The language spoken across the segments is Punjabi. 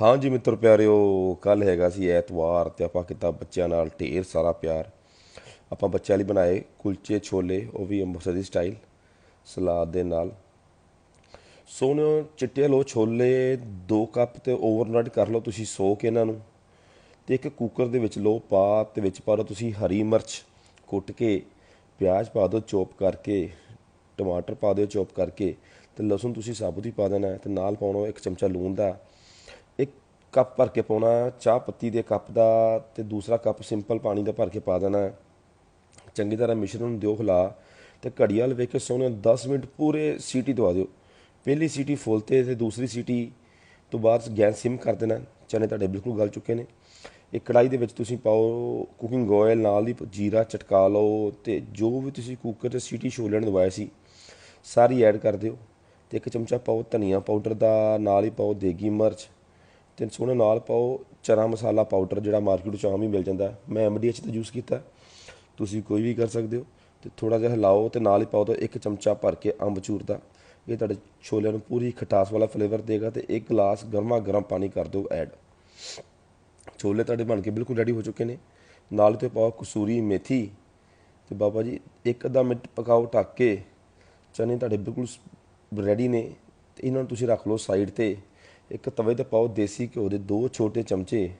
ਹਾਂਜੀ ਮਿੱਤਰ ਪਿਆਰਿਓ ਕੱਲ ਹੈਗਾ ਸੀ ਐਤਵਾਰ ਤੇ ਆਪਾਂ ਕੀਤਾ ਬੱਚਿਆਂ ਨਾਲ ਢੇਰ ਸਾਰਾ ਪਿਆਰ ਆਪਾਂ ਬੱਚਿਆਂ ਲਈ ਬਣਾਏ ਕੁਲਚੇ, ਛੋਲੇ, ਉਹ ਵੀ ਅੰਮ੍ਰਿਤਸਰੀ ਸਟਾਈਲ, ਸਲਾਦ ਦੇ ਨਾਲ। ਸੋਨਿਓ ਚਿੱਟੇ ਲੋ ਛੋਲੇ 2 ਕੱਪ ਤੇ ਓਵਰਨਾਈਟ ਕਰ ਲਓ ਤੁਸੀਂ ਸੋ ਕੇ ਇਹਨਾਂ ਨੂੰ ਤੇ ਇੱਕ ਕੁੱਕਰ ਦੇ ਵਿੱਚ ਲੋ ਪਾ ਤੇ ਵਿੱਚ ਪਾ ਲਓ ਤੁਸੀਂ ਹਰੀ ਮਿਰਚ, ਕੁੱਟ ਕੇ ਪਿਆਜ਼ ਪਾ ਦਿਓ, ਚੋਪ ਕਰਕੇ, ਟਮਾਟਰ ਪਾ ਦਿਓ, ਚੋਪ ਕਰਕੇ ਤੇ ਲਸਣ ਤੁਸੀਂ ਸਾਬੁਤ ਹੀ ਪਾ ਦੇਣਾ ਹੈ ਤੇ ਨਾਲ ਪਾਉਣਾ ਇੱਕ ਚਮਚਾ ਲੂਣ ਦਾ। ਇੱਕ ਕੱਪ ਭਰ ਕੇ ਪਾਉਣਾ, ਚਾਹ ਪੱਤੀ ਦੇ ਕੱਪ ਦਾ ਤੇ ਦੂਸਰਾ ਕੱਪ ਸਿੰਪਲ ਪਾਣੀ ਦਾ ਭਰ ਕੇ ਪਾ ਦੇਣਾ। ਚੰਗੀ ਤਰ੍ਹਾਂ ਮਿਸ਼ਰਣ ਨੂੰ ਦਿਓ ਹਿਲਾ ਤੇ ਘੜੀ ਵੱਲ ਵੇਖ ਕੇ ਸੋਹਣੇ 10 ਮਿੰਟ ਪੂਰੇ ਸੀਟੀ ਦਵਾ ਦਿਓ। ਪਹਿਲੀ ਸੀਟੀ ਫੁੱਲ ਤੇ ਤੇ ਦੂਸਰੀ ਸੀਟੀ ਤੋਂ ਬਾਅਦ ਗੈਸ ਸਿਮ ਕਰ ਦੇਣਾ। ਚਨੇ ਤੁਹਾਡੇ ਬਿਲਕੁਲ ਗਲ ਚੁੱਕੇ ਨੇ। ਇੱਕ ਕੜਾਈ ਦੇ ਵਿੱਚ ਤੁਸੀਂ ਪਾਓ ਕੁਕਿੰਗ ਆਇਲ ਨਾਲ ਹੀ ਜੀਰਾ ਚਟਕਾ ਲਓ ਤੇ ਜੋ ਵੀ ਤੁਸੀਂ ਕੁੱਕਰ ਤੇ ਸੀਟੀ ਛੋਲਣ ਨੂੰ ਦਵਾਇਆ ਸੀ, ਸਾਰੀ ਐਡ ਕਰ ਦਿਓ। ਤੇ ਇੱਕ ਚਮਚਾ ਪਾਓ ਧਨੀਆ ਪਾਊਡਰ ਦਾ, ਨਾਲ ਹੀ ਪਾਓ ਦੇਗੀ ਮਿਰਚ। ਤੇ ਸੋਹਣੇ ਨਾਲ ਪਾਓ, ਚਨਾ ਮਸਾਲਾ ਪਾਊਡਰ ਜਿਹੜਾ ਮਾਰਕੀਟ ਵਿੱਚ ਆਮ ਹੀ ਮਿਲ ਜਾਂਦਾ ਹੈ। ਮੈਂ ਐਮਡੀਐਚ ਦਾ ਯੂਜ਼ ਕੀਤਾ ਤੁਸੀਂ ਕੋਈ ਵੀ ਕਰ ਸਕਦੇ ਹੋ। ਤੇ ਥੋੜਾ ਜਿਹਾ ਹਿਲਾਓ ਤੇ ਨਾਲ ਹੀ ਪਾਓ ਤਾਂ ਇੱਕ ਚਮਚਾ ਭਰ ਕੇ ਅੰਬਚੂਰ ਦਾ। ਇਹ ਤੁਹਾਡੇ ਛੋਲਿਆਂ ਨੂੰ ਪੂਰੀ ਖਟਾਸ ਵਾਲਾ ਫਲੇਵਰ ਦੇਗਾ ਤੇ ਇੱਕ ਗਲਾਸ ਗਰਮਾ ਗਰਮ ਪਾਣੀ ਕਰ ਦਿਓ ਐਡ ਛੋਲੇ ਤੁਹਾਡੇ ਬਣ ਕੇ ਬਿਲਕੁਲ ਰੈਡੀ ਹੋ ਚੁੱਕੇ ਨੇ। ਨਾਲ ਤੇ ਪਾਓ ਕਸੂਰੀ ਮੇਥੀ। ਤੇ ਬਾਬਾ ਜੀ, ਇੱਕ ਅੱਧਾ ਮਿੰਟ ਪਕਾਓ, ਢੱਕ ਕੇ। ਚਨੇ ਤੁਹਾਡੇ ਬਿਲਕੁਲ ਰੈਡੀ ਨੇ। ਤੇ ਇਹਨਾਂ ਨੂੰ ਤੁਸੀਂ ਰੱਖ ਲਓ ਸਾਈਡ ਤੇ। ਇੱਕ ਤਵੇ ਤੇ ਪਾਓ ਦੇਸੀ ਘਿਓ ਦੇ ਦੋ ਛੋਟੇ ਚਮਚੇ।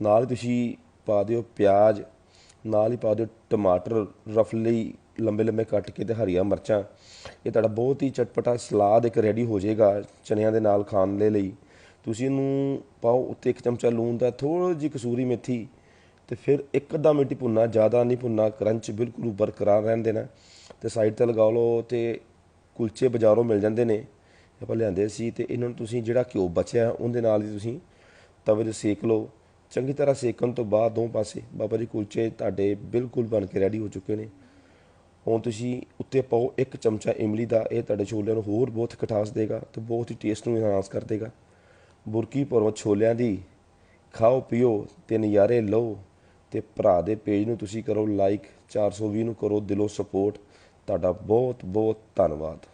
ਨਾਲ ਤੁਸੀਂ ਪਾ ਦਿਓ ਪਿਆਜ਼, ਨਾਲ ਹੀ ਪਾ ਦਿਓ ਟਮਾਟਰ ਰਫਲੀ ਲੰਬੇ ਲੰਬੇ ਕੱਟ ਕੇ ਤੇ ਹਰੀਆਂ ਮਿਰਚਾਂ। ਇਹ ਤੁਹਾਡਾ ਬਹੁਤ ਹੀ ਚਟਪਟਾ ਸਲਾਦ ਇੱਕ ਰੈਡੀ ਹੋ ਜਾਏਗਾ ਚਨਿਆਂ ਦੇ ਨਾਲ ਖਾਣ ਦੇ ਲਈ। ਤੁਸੀਂ ਇਹਨੂੰ ਪਾਓ ਉੱਤੇ ਇੱਕ ਚਮਚਾ ਲੂਣ ਦਾ ਥੋੜੀ ਜਿਹੀ ਕਸੂਰੀ ਮੇਥੀ ਤੇ ਫਿਰ ਇੱਕ ਅੱਧਾ ਮਿੰਟ ਹੀ ਭੁੰਨਾ ਜ਼ਿਆਦਾ ਨਹੀਂ ਭੁੰਨਾ ਕਰੰਚ ਬਿਲਕੁਲ ਬਰਕਰਾਰ ਰਹਿਣ ਦੇਣਾ। ਤੇ ਸਾਈਡ ਤੇ ਲਗਾ ਲਓ ਤੇ ਕੁਲਚੇ ਬਾਜ਼ਾਰੋਂ ਮਿਲ ਜਾਂਦੇ ਨੇ। ਆਪਾਂ ਲਿਆਂਦੇ ਸੀ ਤੇ ਇਹਨਾਂ ਨੂੰ ਤੁਸੀਂ ਜਿਹੜਾ ਘਿਓ ਬਚਿਆ ਉਹਦੇ ਨਾਲ ਹੀ ਤੁਸੀਂ ਤਵੇ ਤੇ ਸੇਕ ਲਓ। ਚੰਗੀ ਤਰ੍ਹਾਂ ਸੇਕਣ ਤੋਂ ਬਾਅਦ ਦੋ ਪਾਸੇ ਬਾਬਾ ਜੀ ਕੁਲਚੇ ਤੁਹਾਡੇ ਬਿਲਕੁਲ ਬਣ ਕੇ ਰੈਡੀ ਹੋ ਚੁੱਕੇ ਨੇ। ਹੁਣ ਤੁਸੀਂ ਉੱਤੇ ਪਾਓ ਇੱਕ ਚਮਚਾ ਇਮਲੀ ਦਾ, ਇਹ ਤੁਹਾਡੇ ਛੋਲਿਆਂ ਨੂੰ ਹੋਰ ਬਹੁਤ ਖਟਾਸ ਦੇਗਾ ਤੇ ਬਹੁਤ ਹੀ ਟੇਸਟ ਨੂੰ ਇਨਹਾਂਸ ਕਰ ਦੇਗਾ। ਬੁਰਕੀ ਭਰੋ ਛੋਲਿਆਂ ਦੀ ਖਾਓ, ਪੀਓ, ਤੇ ਨਜ਼ਾਰੇ ਲਓ ਤੇ ਭਰਾ ਦੇ ਪੇਜ ਨੂੰ ਤੁਸੀਂ ਕਰੋ ਲਾਈਕ 420 ਨੂੰ ਕਰੋ ਦਿਲੋਂ ਸਪੋਰਟ ਤੁਹਾਡਾ ਬਹੁਤ ਬਹੁਤ ਧੰਨਵਾਦ।